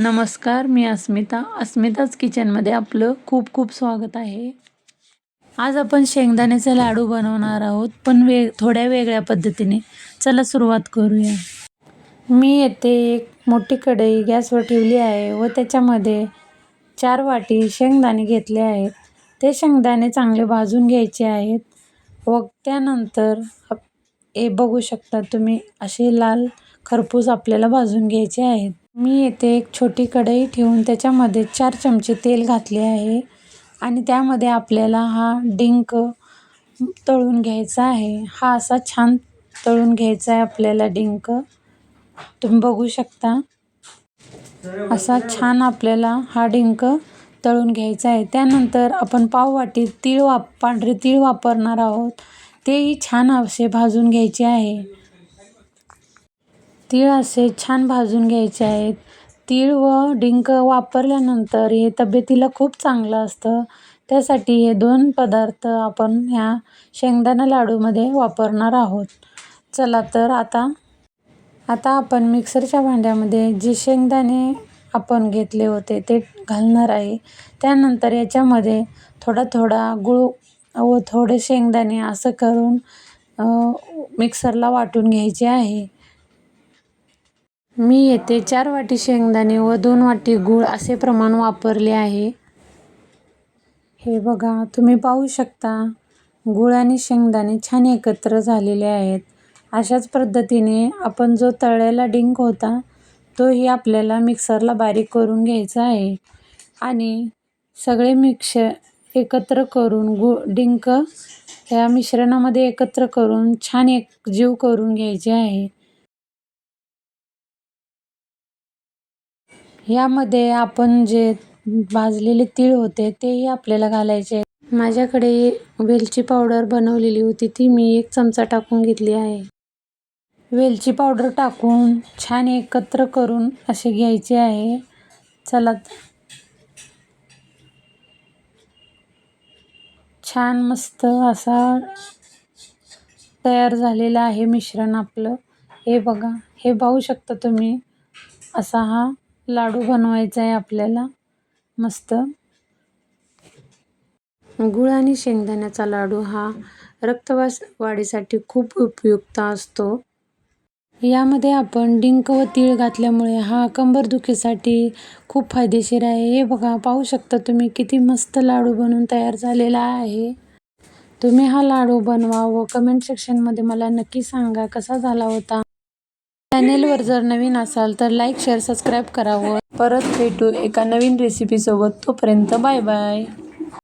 नमस्कार मी अस्मिता. अस्मिताच किचनमध्ये आपलं खूप खूप स्वागत आहे. आज आपण शेंगदाण्याचे लाडू बनवणार आहोत पण वे थोड्या वेगळ्या पद्धतीने. चला सुरुवात करूया. मी येथे एक मोठी कढई गॅसवर ठेवली आहे व त्याच्यामध्ये चार वाटी शेंगदाणे घेतले आहेत. ते शेंगदाणे चांगले भाजून घ्यायचे आहेत. व त्यानंतर हे बघू शकता तुम्ही असे लाल खरपूस आपल्याला भाजून घ्यायचे आहेत. मी येथे एक छोटी कढई ठेवून त्याच्यामध्ये चार चमचे तेल घातले आहे. आणि त्यामध्ये आपल्याला हा डिंक तळून घ्यायचा आहे. हा असा छान तळून घ्यायचा आहे आपल्याला डिंक. तुम्ही बघू शकता. असा छान आपल्याला हा डिंक तळून घ्यायचा आहे. त्यानंतर आपण पाववाटी तीळ वाप पांढरे तीळ वापरणार आहोत. तेही छान असे भाजून घ्यायचे आहे. तीळ असे छान भाजून घ्यायचे आहेत. तीळ व डिंक वापरल्यानंतर हे तब्येतीला खूप चांगलं असतं. त्यासाठी हे दोन पदार्थ आपण ह्या शेंगदाणा लाडूमध्ये वापरणार आहोत. चला तर आता आता आपण मिक्सरच्या भांड्यामध्ये जे शेंगदाणे आपण घेतले होते ते घालणार आहे. त्यानंतर याच्यामध्ये थोडा थोडा गूळ व थोडे शेंगदाणे असं करून मिक्सरला वाटून घ्यायचे आहे. मी येथे चार वाटी शेंगदाणे व दोन वाटी गूळ असे प्रमाण वापरले आहे. हे बघा तुम्ही पाहू शकता गूळ आणि शेंगदाणे छान एकत्र झालेले आहेत. अशाच पद्धतीने आपण जो तळलेला डिंक होता तोही आपल्याला मिक्सरला बारीक करून घ्यायचा आहे. आणि सगळे मिक्स एकत्र करून गु डिंक या मिश्रणामध्ये एकत्र करून छान एक जीव करून घ्यायचे आहे. यामध्ये आपण जे भाजलेले तीळ होते तेही आपल्याला घालायचे. माझ्याकडे वेलची पावडर बनवलेली होती ती मी एक चमचा टाकून घेतली आहे. वेलची पावडर टाकून छान एकत्र करून असे घ्यायचे आहे. चला छान मस्त असा तयार झालेला आहे मिश्रण आपलं. हे बघा हे पाहू शकता तुम्ही असा हा लाडू बनवायचा आहे आपल्याला. मस्त. गुळ आणि शेंगदाण्याचा लाडू हा रक्तवास वाढीसाठी खूप उपयुक्त असतो. यामध्ये आपण डिंक व तीळ घातल्यामुळे हा कंबरदुखीसाठी खूप फायदेशीर आहे. हे बघा पाहू शकता तुम्ही किती मस्त लाडू बनवून तयार झालेला आहे. तुम्ही हा लाडू बनवा व कमेंट सेक्शनमध्ये मला नक्की सांगा कसा झाला होता. चॅनेलवर जर नवीन असाल तर लाईक शेअर सबस्क्राईब करावं. परत भेटू एका नवीन रेसिपीसोबत तोपर्यंत बाय बाय